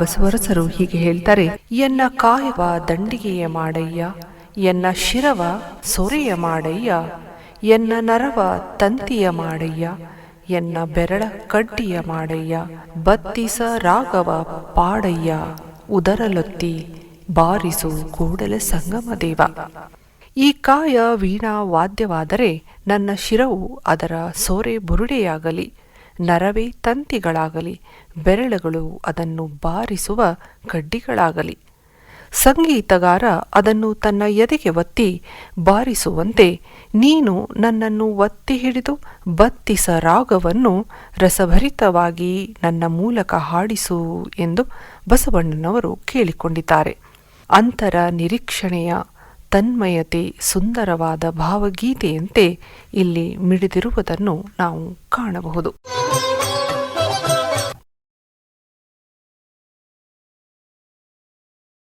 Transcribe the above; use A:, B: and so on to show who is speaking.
A: ಬಸವರಸರು ಹೀಗೆ ಹೇಳ್ತಾರೆ, ಎನ್ನ ಕಾಯವ ದಂಡಿಗೆಯ ಮಾಡಯ್ಯ, ಎನ್ನ ಶಿರವ ಸೊರೆಯ ಮಾಡಯ್ಯ, ಎನ್ನ ನರವ ತಂತಿಯ ಮಾಡಯ್ಯ, ಎನ್ನ ಬೆರಳ ಕಡ್ಡಿಯ ಮಾಡಯ್ಯ, ಬತ್ತಿಸ ರಾಗವ ಪಾಡಯ್ಯ, ಉದರಲೊತ್ತಿ ಬಾರಿಸು ಕೂಡಲ ಸಂಗಮ ದೇವ. ಈ ಕಾಯ ವೀಣಾ ವಾದ್ಯವಾದರೆ ನನ್ನ ಶಿರವು ಅದರ ಸೋರೆ ಬುರುಡೆಯಾಗಲಿ. ನರವೇ ತಂತಿಗಳಾಗಲಿ, ಬೆರಳುಗಳು ಅದನ್ನು ಬಾರಿಸುವ ಕಡ್ಡಿಗಳಾಗಲಿ. ಸಂಗೀತಗಾರ ಅದನ್ನು ತನ್ನ ಎದೆಗೆ ಒತ್ತಿ, ಬಾರಿಸುವಂತೆ ನೀನು ನನ್ನನ್ನು ಒತ್ತಿ ಹಿಡಿದು ಬತ್ತಿಸ ರಾಗವನ್ನು ರಸಭರಿತವಾಗಿ ನನ್ನ ಮೂಲಕ ಹಾಡಿಸು ಎಂದು ಬಸವಣ್ಣನವರು ಕೇಳಿಕೊಂಡಿದ್ದಾರೆ. ಅಂತರ ನಿರೀಕ್ಷಣೆಯ ತನ್ಮಯತೆ ಸುಂದರವಾದ ಭಾವಗೀತೆಯಂತೆ ಇಲ್ಲಿ ಮಿಡಿದಿರುವುದನ್ನು ನಾವು ಕಾಣಬಹುದು.